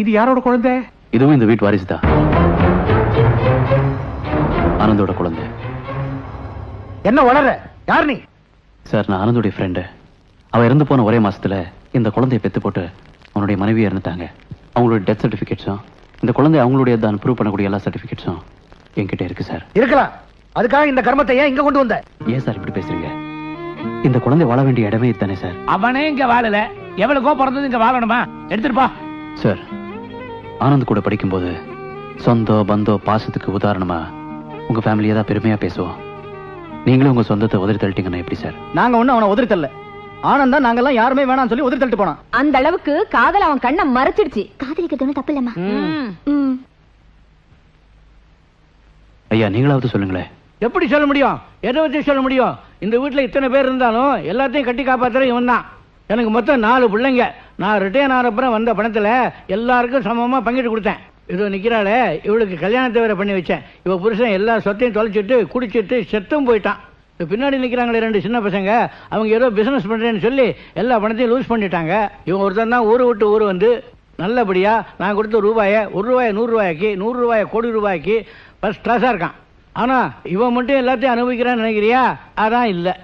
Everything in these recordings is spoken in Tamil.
இது யாரோட குழந்தை? இதுவும் இந்த வீட்டு வாரிசு தான். ஆனந்தோட குழந்தை. என்ன வளர யார் நீ? சார் நான் ஆனந்தோடைய ஃப்ரெண்டு அவ இறந்து போன ஒரே மாசத்துல இந்த குழந்தையை பெத்து போட்டு அவனுடைய மனைவி இறந்துட்டாங்க. அவங்களுடைய டெத் சர்டிஃபிகேட்ஸும் இந்த குழந்தை அவங்களுடைய தான் ப்ரூவ் பண்ணக்கூடிய எல்லா சர்டிஃபிகேட்ஸும் என்கிட்ட இருக்கு சார். இருக்கலாம். அதுக்காக இந்த கர்மத்தை ஏன் இங்க கொண்டு வந்த? ஏன் சார் இப்படி பேசுறீங்க? இந்த குழந்தை வாழ வேண்டிய இடமே இதுதானே சார். அவனே இங்க வாழல. எவ்வளவுக்கோ பிறந்தது இங்க வாழணுமா? எடுத்துட்டு போ. சார் ஆனந்த் கூட படிக்கும்போது சொந்தோ பந்தோ பாசத்துக்கு உதாரணமா உங்க ஃபேமிலியை தான் பெருமையா பேசுவோம். நீங்களும் உங்க சொந்தத்தை உதறி தள்ளிட்டீங்கன்னா எப்படி சார்? நாங்க ஒண்ணு அவனை உதறி தரல ஆனந்தா நாங்கெல்லாம் யாருமே வேணாம்னு சொல்லி உதறி தள்ளிட்டு போனான். அந்த அளவுக்கு காதல் அவன் கண்ணை மறைச்சிடுச்சு. காதலிக்கிறது ஒன்றும் தப்பு இல்லம்மா ம். ம். ஐயா நீங்களாவது சொல்லுங்களேன் எப்படி சொல்ல முடியும்? எதை வச்சு சொல்ல முடியும்? இந்த வீட்டுல இத்தனை பேர் இருந்தாலும் எல்லாத்தையும் கட்டி காப்பாத்துற இவன் தான் எனக்கு மொத்தம் நாலு பிள்ளைங்க. நான் ரிட்டையர் ஆனப்புறம் வந்த பணத்தில் எல்லாருக்கும் சமமாக பங்கிட்டு கொடுத்தேன். இது நிற்கிறாளே இவளுக்கு கல்யாணத்தை வேற பண்ணி வச்சேன். இவ புருஷன் எல்லா சொத்தையும் தொலைச்சிட்டு குடிச்சிட்டு செத்தும் போயிட்டான். இப்போ பின்னாடி நிற்கிறாங்களே ரெண்டு சின்ன பசங்க அவங்க ஏதோ பிஸ்னஸ் பண்ணுறேன்னு சொல்லி எல்லா பணத்தையும் லூஸ் பண்ணிட்டாங்க. இவன் ஒருத்தன் தான் ஊர் விட்டு ஊர் வந்து நல்லபடியாக நான் கொடுத்த ரூபாயை ஒரு ரூபாயை நூறுரூவாய்க்கு நூறுரூவாயை கோடி ரூபாய்க்கு ஃபஸ்ட் கிளாஸா இருக்கான். ஆனால் இவன் மட்டும் எல்லாத்தையும் அனுபவிக்கிறான்னு நினைக்கிறியா? அதான் இல்லை.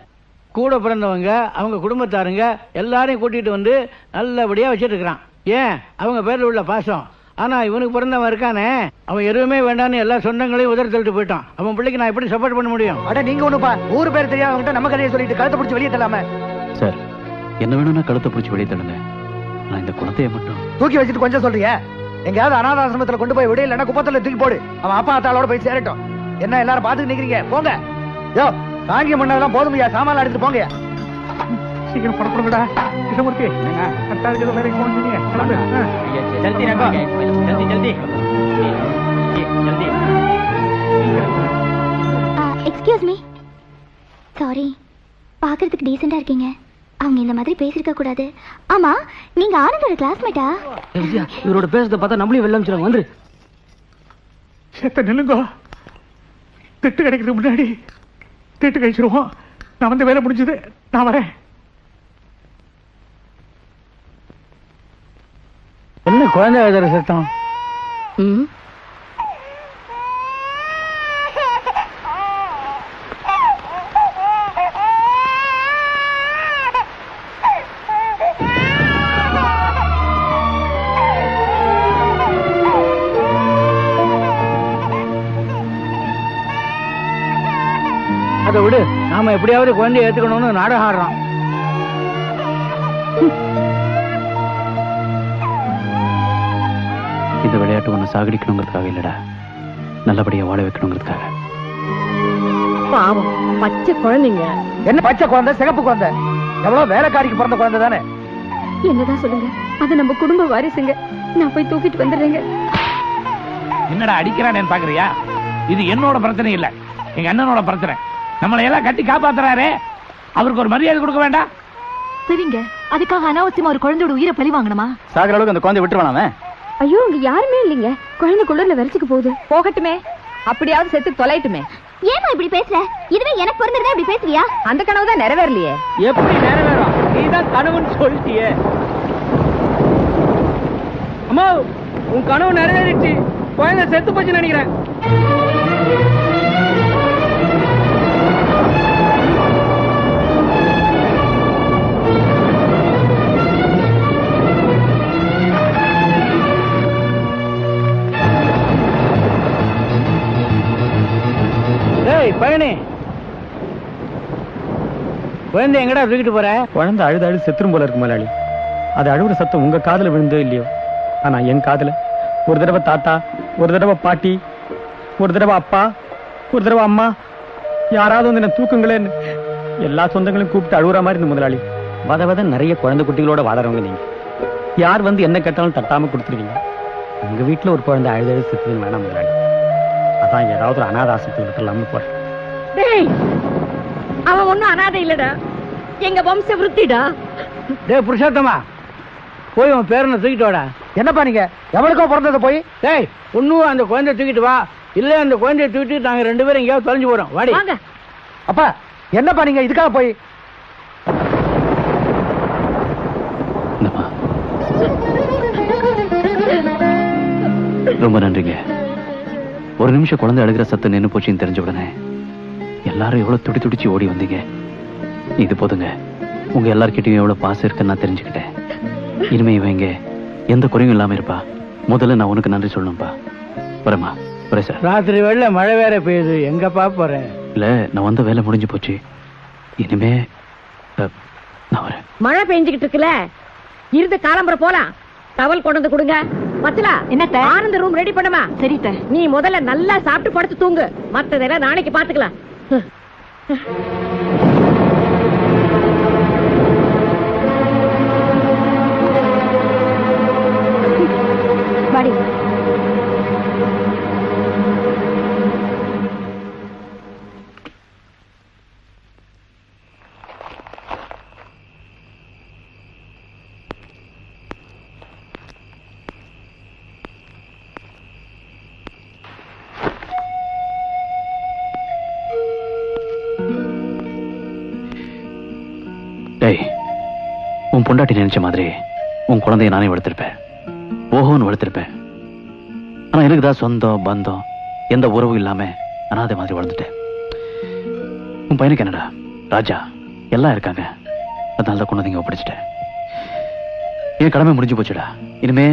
கூட பிறந்தவங்க அவங்க குடும்பத்தாருங்க எல்லாரையும் கூட்டிட்டு வந்து நல்லபடியா வச்சிட்டு இருக்கிறான். ஏன்? அவங்க பேர்ல உள்ள பாசம். ஆனா இவனுக்கு பிறந்தவன் இருக்கானே. அவன் எதுவுமே வேண்டான்னு எல்லா சொந்தங்களையும் உதறி தள்ளிட்டு போயிட்டான். அவன் பிள்ளைக்கு நான் எப்படி சப்போர்ட் பண்ண முடியும்? அட நீங்க ஒண்ணுப்பா ஊர் பேர் தெரியாதவங்கிட்ட நம்ம கதையை சொல்லிட்டு கழுத்தை பிடிச்சி வெளியே தள்ளாம. சார் என்ன வேணும்னா கழுத்தை பிடிச்சி வெளியே தள்ளுங்க. நான் இந்த குழந்தைய மட்டும் தூக்கி வச்சுட்டு கொஞ்சம் சொல்றிய எங்கேயாவது அனாதாசிரமத்துல கொண்டு போய் விடு இல்லைன்னா குப்பத்துல தூக்கி போடு. அவன் அப்பா அத்தாளோட போய் சேரட்டும். என்ன எல்லாரும் பாத்துட்டு நிக்கிறீங்க? போங்க. யோ காங்கியம் பண்ணதெல்லாம் போதுமையா சாமான் எடுத்துட்டு போங்க. சீக்கிரம் படப்படுங்கடா கிருஷ்ணமூர்த்தி அத்தாளுக்கு ஏதோ வேலைக்கு போனீங்க ஜல்தி ஜல்தி ஜல்தி ஜல்தி. எக்ஸ்கியூஸ் மீ சாரி பார்க்கறதுக்கு டீசெண்டா இருக்கீங்க. அவங்க இந்த மாதிரி பேசிருக்க கூடாது. ஆமா நீங்க ஆனந்தோட கிளாஸ்மேட்டா இவரோட பேசுறத பார்த்தா நம்மளையும் வெள்ளம் வந்துரு. செத்த நில்லுங்கோ. திட்டு கிடைக்கிறதுக்கு முன்னாடி. திட்டு கழிச்சிருவோம். நான் வந்து வேலை முடிஞ்சது. நான் வரேன். என்ன குழந்தை எழுதுற சத்தம்? அதை நாம எப்படியாவது குழந்தைய ஏத்துக்கணும்னு நாடகம் ஆடுறோம் இந்த விளையாட்டு ஒன்று சாகடிக்கணுங்கிறதுக்காக இல்லடா. நல்லபடியா வாழ வைக்கணுங்கிறதுக்காக. பாவம் பச்சை குழந்தைங்க. என்ன பச்சை குழந்தை சிகப்பு குழந்தை? எவ்வளவு வேலைக்காரிக்கு பிறந்த குழந்தை தானே? என்னதான் சொல்லுங்க. அது நம்ம குடும்ப வாரிசுங்க. நான் போய் தூக்கிட்டு வந்துடுறேங்க. என்னடா அடிக்கிறானேன்னு பாக்குறியா? இது என்னோட பிரச்சனை இல்ல. எங்க அண்ணனோட பிரச்சனை. நம்மளை எல்லாம் கட்டி காப்பாத்துறாரே. அவருக்கு ஒரு மரியாதை கொடுக்க வேண்டாம் சரிங்க அதுக்காக அனாவசியமா ஒரு குழந்தையோட உயிரை பழி வாங்கணுமா? சாகிற அளவுக்கு அந்த குழந்தை விட்டுருவானாமே? ஐயோ இங்க யாருமே இல்லைங்க. குழந்தை குளிர்ல விரைச்சுக்கு போகுது. போகட்டுமே. அப்படியாவது செத்து தொலைட்டுமே. ஏமா இப்படி பேசுற? இதுவே எனக்கு பிறந்திருந்தா இப்படி பேசுவியா அந்த கனவு தான் நிறைவேறலையே. எப்படி நிறைவேறும் நீதான் கனவுன்னு சொல்லிட்டியே. அம்மா உன் கனவு நிறைவேறிச்சு குழந்தை செத்து போச்சுன்னு நினைக்கிறேன். பழனி. குழந்தை எங்கடா தூக்கிட்டு போற? குழந்தை அழுது அழுது செத்துரும் போல இருக்கு முதலாளி. அது அழுகுற சத்தம் உங்க காதல விழுந்தோ இல்லையோ? ஆனா என் காதல. ஒரு தடவை தாத்தா ஒரு தடவை பாட்டி ஒரு தடவை அப்பா ஒரு தடவை அம்மா. யாராவது வந்து என்ன தூக்குங்களேன்னு எல்லா சொந்தங்களையும் கூப்பிட்டு அழுகுற மாதிரி இந்த முதலாளி. வத வத நிறைய குழந்தை குட்டிகளோட வாழறவங்க நீங்க. யார் வந்து என்ன கேட்டாலும் தட்டாம கொடுத்துருவீங்க. உங்க வீட்டுல ஒரு குழந்தை அழுது அழுது செத்துதுன்னு வேணாம் முதலாளி. அதான் ஏதாவது ஒரு அனாதாசத்துக்கு இருக்கலாம்னு போறேன். அவன் ஒண்ணும் அனாதை இல்லடா. எங்க வம்ச விருத்திடா. டேய் புருஷோத்தமா போய் உன் பேரனை தூக்கிட்டு வாடா. என்னப்பா நீங்க? எவனுக்கோ பிறந்ததை போய்? டேய் ஒன்னும் அந்த குழந்தைய தூக்கிட்டு வா. இல்ல அந்த குழந்தைய தூக்கிட்டு நாங்க ரெண்டு பேரும் எங்கேயாவது தொலைஞ்சு போறோம். வாடி. அப்பா என்னப்பா நீங்க இதுக்காக போய்? ரொம்ப நன்றிங்க. ஒரு நிமிஷம் குழந்தை அழுகிற சத்தம் நின்னு போச்சுன்னு தெரிஞ்ச உடனே எல்லாரும் எவ்வளவு துடி துடிச்சு ஓடி வந்தீங்க? இது போதுங்க. உங்க எல்லார்கிட்டயும் எவ்வளவு பாசம் இருக்குன்னு நான் தெரிஞ்சுக்கிட்டேன். இனிமே இவங்க எந்த குறையும் இல்லாம இருப்பா. முதல்ல நான் உனக்கு நன்றி சொல்லணும்ப்பா வரேம்மா. வரேன் சார். ராத்திரி வெள்ள மழை வேற பெய்யுது. எங்கப்பா போறேன்? இல்ல நான் வந்த வேலை முடிஞ்சு போச்சு. இனிமே அ, நான் வரேன். மழை பெஞ்சுக்கிட்டு இருக்குல்ல? இருந்து காலம்புற போலாம். டவல் கொண்டு வந்து கொடுங்க. பத்தலா என்னத்த? ஆனந்த ரூம் ரெடி பண்ணுமா? சரி நீ முதல்ல நல்லா சாப்பிட்டு படுத்து தூங்கு. மத்ததெல்லாம் நாளைக்கு பாத்துக்கலாம். வாடி பொண்டாட்டி நினைச்ச மாதிரி உன் குழந்தைய நானே வளர்த்துருப்பேன். ஓஹோன்னு வளர்த்துருப்பேன். ஆனா எனக்கு தான் சொந்தம் பந்தம் எந்த உறவும் இல்லாம அனாதை மாதிரி வளர்ந்துட்டேன். உன் பையனுக்கு என்னடா? ராஜா எல்லாம் இருக்காங்க. அதனால தான் கொண்டு வந்து ஒப்படைச்சிட்டேன். என் கடமை முடிஞ்சு போச்சுடா. இனிமே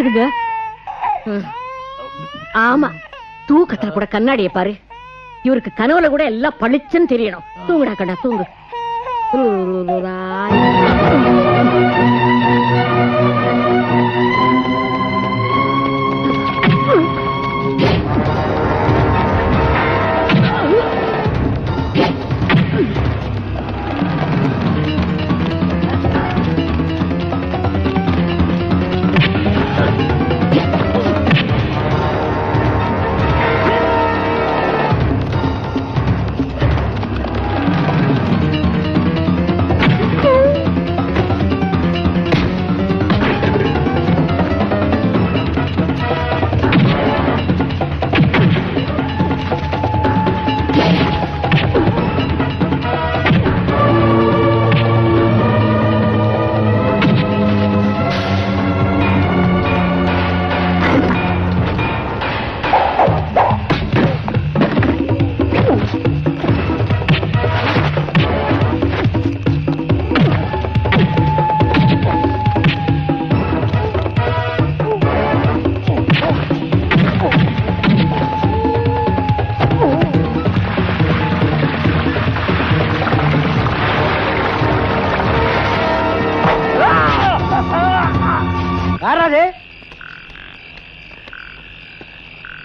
ஏதோ ஆமா தூக்கத்துல கூட கண்ணாடிய பாரு. இவருக்கு கனவுல கூட எல்லாம் பளிச்சுன்னு தெரியணும். தூங்குடா கண்ணா தூங்கு.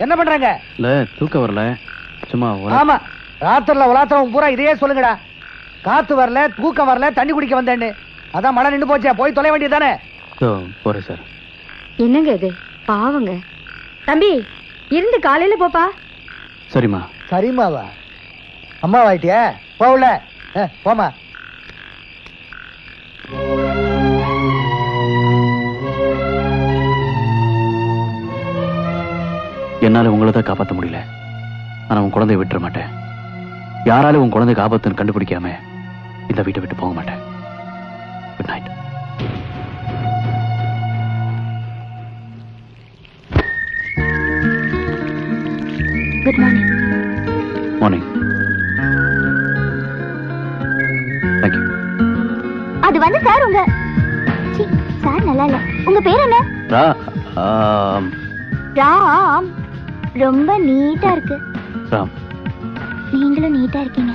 என்ன பண்றாங்க? இல்ல தூக்கம் வரல. சும்மா ஆமா ராத்திரில உலாத்திரம் பூரா இதையே சொல்லுங்கடா. காத்து வரல தூக்கம் வரல தண்ணி குடிக்க வந்தேன்னு. அதான் மழை நின்னு போச்சே போய் தொலை வேண்டியதானே போறேன் சார். என்னங்க இது? பாவங்க. தம்பி இருந்து காலையில போப்பா. சரிம்மா. சரிம்மாவா? அம்மா வாயிட்டியா போகல. போமா என்னால உங்களை தான் காப்பாற்ற முடியல. ஆனா உன் குழந்தைய விட்டுற மாட்டேன். யாராலும் உன் குழந்தைக்கு ஆபத்துன்னு கண்டுபிடிக்காம இந்த வீட்டை விட்டு போக மாட்டேன். Good night good morning morning அது வந்து சார் உங்க சார் நல்லா இல்ல. உங்க பேர் என்ன? ரா ஆம், ராம். ரொம்ப நீட்டா இருக்கு. ராம் நீங்களும் நீட்டா இருக்கீங்க.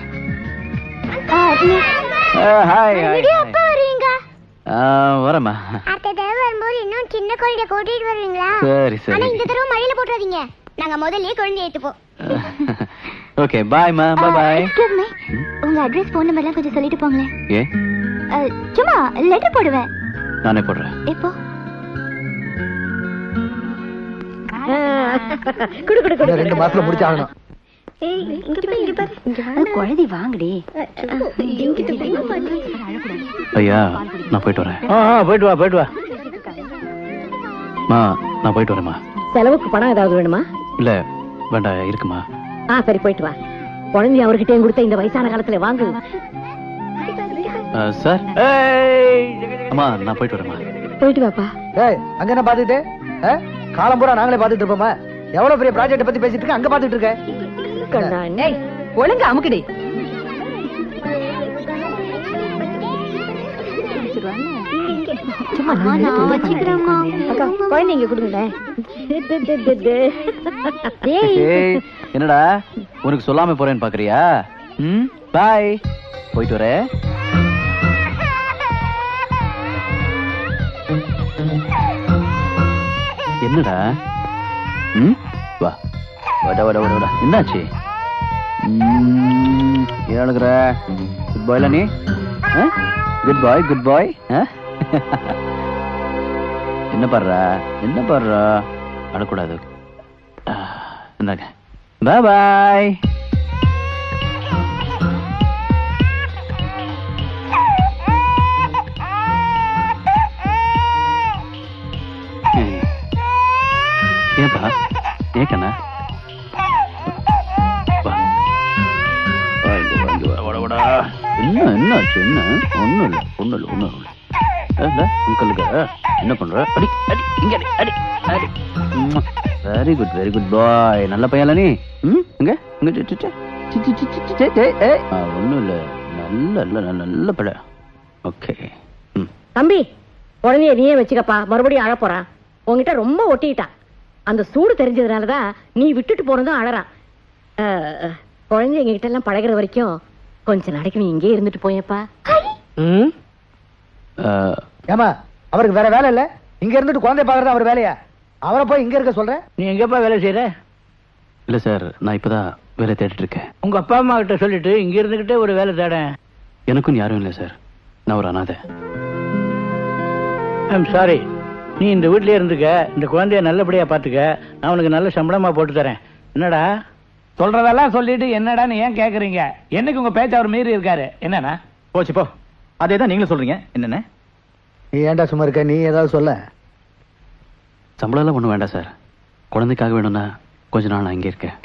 வரேம்மா. அடுத்த தடவை வரும்போது இன்னும் சின்ன குழந்தைய கூட்டிட்டு வருவீங்களா? சரி ஆனா இந்த தடவை மழையில போட்டுறாதீங்க. நாங்க முதல்லயே குழந்தைய ஏத்துப்போம். ஓகே பாய் எக்ஸ்கியூஸ் மீ உங்க அட்ரஸ் ஃபோன் நம்பர்லாம் கொஞ்சம் சொல்லிட்டு போங்களேன். ஏ சும்மா லெட்டர் போடுவேன். நானே போடுறேன். எப்போ? குடு குடு இன்னும் ரெண்டு மாசத்துல முடிச்சாகணும். குழந்தை வாங்கடி. ஐயா நான் போயிட்டு வரேன். ஆ ஆ, போயிட்டு வா போயிட்டு வா. மா நான் போயிட்டு வரேம்மா. செலவுக்கு பணம் ஏதாவது வேணுமா? இல்ல வேண்டாம் இருக்குமா? ஆ சரி போயிட்டு வா. குழந்தை அவர்கிட்டயும் கொடுத்த இந்த வயசான காலத்துல வாங்கு. அஹ், சார். ஏய், அம்மா நான் போயிட்டு வரேம்மா. போயிட்டு வாப்பா. ஏய் அங்க என்ன பாத்துட்டு காலம் பூரா நாங்களே பாத்துட்டு இருப்போமா? எவ்வளவு பெரிய ப்ராஜெக்ட் பத்தி பேசிட்டு இருக்க? அங்க பாத்துட்டு இருக்க. ஒழுங்கு அமுக்குடி. என்னடா? உனக்கு சொல்லாம போறேன்னு பாக்குறியா? ம்? பாய். போயிட்டு வரேன். என்னடா? ம்? வா. வட வட வட வட என்னாச்சு? ம், ஏன் அழுகுற? குட் பாய்ல நீ? குட் பாய் குட் பாய் என்ன பண்ற என்ன பண்ற அழக்கூடாது ஆ, இந்தாங்க. பாய் ஏன் கண்ணா வா. என்ன என்ன ஆச்சு என்ன? ஒண்ணும் இல்ல ஒண்ணும் இல்ல ஒண்ணும் இல்ல. அங்கிளுக்கு என்ன பண்ற? அடி அடி இங்க அடி அடி very good very good boy நல்ல பையன்ல நீ? ம்? இங்க இங்க சி, சி, சி. சி, சி, ஒண்ணும் இல்ல. நல்ல நல்ல நல்ல பட ஓகே ம். தம்பி உடனே நீயே வச்சுக்கப்பா. மறுபடியும் அழ போறான் உன்கிட்ட ரொம்ப ஒட்டிக்கிட்டான் அந்த சூடு தெரிஞ்சதுனாலதான் நீ விட்டுட்டு போனதும் அழறான். குழந்தை எங்ககிட்ட எல்லாம் பழகுற வரைக்கும் கொஞ்ச நாளைக்கு நீ இங்கே இருந்துட்டு போயப்பா. ஏமா அவருக்கு வேற வேலை இல்ல? இங்க இருந்துட்டு குழந்தை பாக்குறது அவர் வேலையா? அவரை போய் இங்க இருக்க சொல்றேன். நீ எங்கப்பா வேலை செய்யற இல்ல சார் நான் இப்பதான் வேலை தேடிட்டு இருக்கேன். உங்க அப்பா அம்மா கிட்ட சொல்லிட்டு இங்க இருந்துகிட்டே ஒரு வேலை தேடேன். எனக்கும் யாரும் இல்லை சார். நான் ஒரு அனாதை. ஐம் சாரி நீ இந்த வீட்லயே இருந்துக்க இந்த குழந்தைய நல்லபடியா பாத்துக்க நான் உனக்கு நல்ல சம்பளமா போட்டு தரேன். என்னடா? சொல்றதெல்லாம் சொல்லிட்டு என்னடான்னு ஏன் கேக்குறீங்க? என்னைக்கு உங்க பேச்ச அவர் மீறி இருக்காரு? என்னன்னா போச்சு போ. அதே தான் நீங்களும் சொல்றீங்க. என்னென்ன நீ ஏன்டா சும்மா இருக்க? நீ ஏதாவது சொல்ல. சம்பளம் எல்லாம் ஒன்றும் வேண்டாம் சார். குழந்தைக்காக வேணும்னா கொஞ்ச நாள் நான் இங்கே இருக்கேன்.